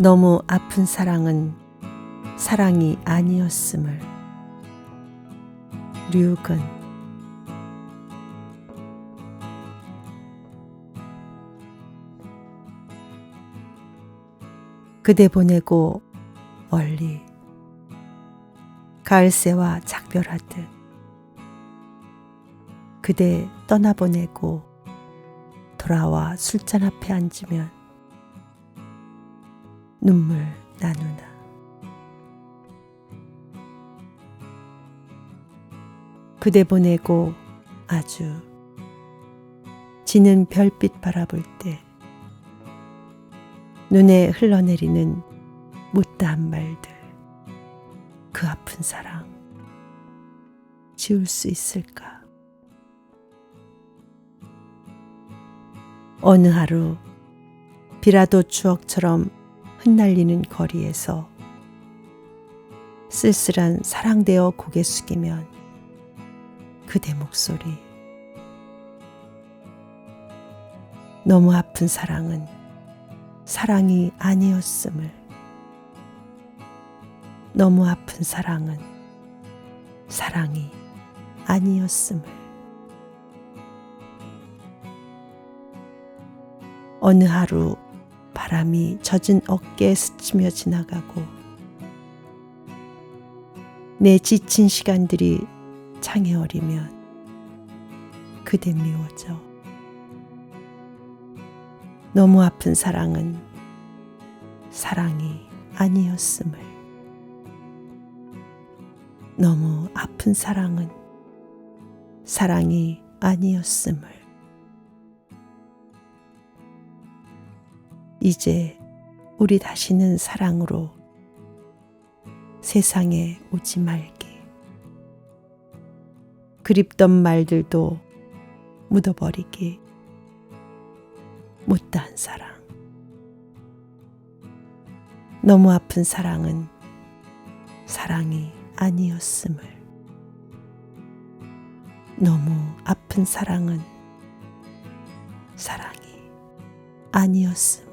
너무 아픈 사랑은 사랑이 아니었음을. 류근. 그대 보내고 멀리 가을새와 작별하듯 그대 떠나보내고 돌아와 술잔 앞에 앉으면 눈물 나누나 그대 보내고 아주 지는 별빛 바라볼 때 눈에 흘러내리는 못다 한 말들 그 아픈 사랑 지울 수 있을까? 어느 하루 비라도 추억처럼 흩날리는 거리에서 쓸쓸한 사랑되어 고개 숙이면 그대 목소리. 너무 아픈 사랑은 사랑이 아니었음을. 너무 아픈 사랑은 사랑이 아니었음을. 어느 하루 바람이 젖은 어깨에 스치며 지나가고 내 지친 시간들이 창에 어리면 그대 미워져. 너무 아픈 사랑은 사랑이 아니었음을. 너무 아픈 사랑은 사랑이 아니었음을 이제 우리 다시는 사랑으로 세상에 오지 말기. 그립던 말들도 묻어버리기. 못다한 사랑. 너무 아픈 사랑은 사랑이 아니었음을. 너무 아픈 사랑은 사랑이 아니었음.